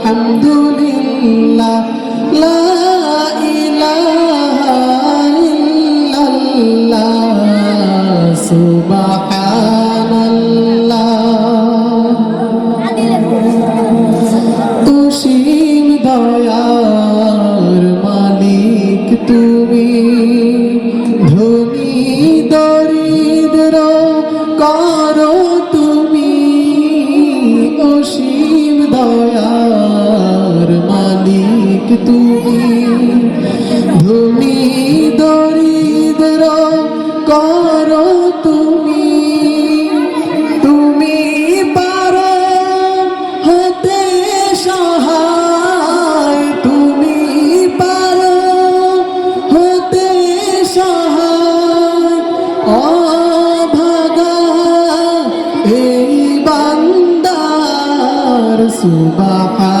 ওয়ালহামদুলিল্লাহ লা ইলাহা ইল্লাল্লাহ সুবহানাল্লাহ। অসীম দয়ার মালিক তুমি। তুমি ধনী দরিদ্র করো তুমি তুমি পারো হতে সহায়, তুমি পারো হতে সহায়। অভাগা এই বান্দার সুবহানাল্লাহ।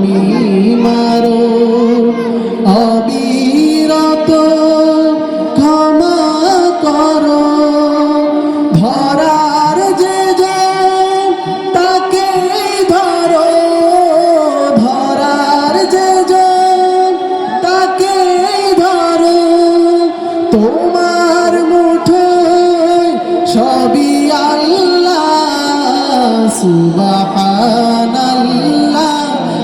তুমি মারো। অবিরত ক্ষমা করো। ধরার যে তাকে ধরো। ধরার যে তাকে ধরো। তোমার মুঠোয় সবই আল্লাহ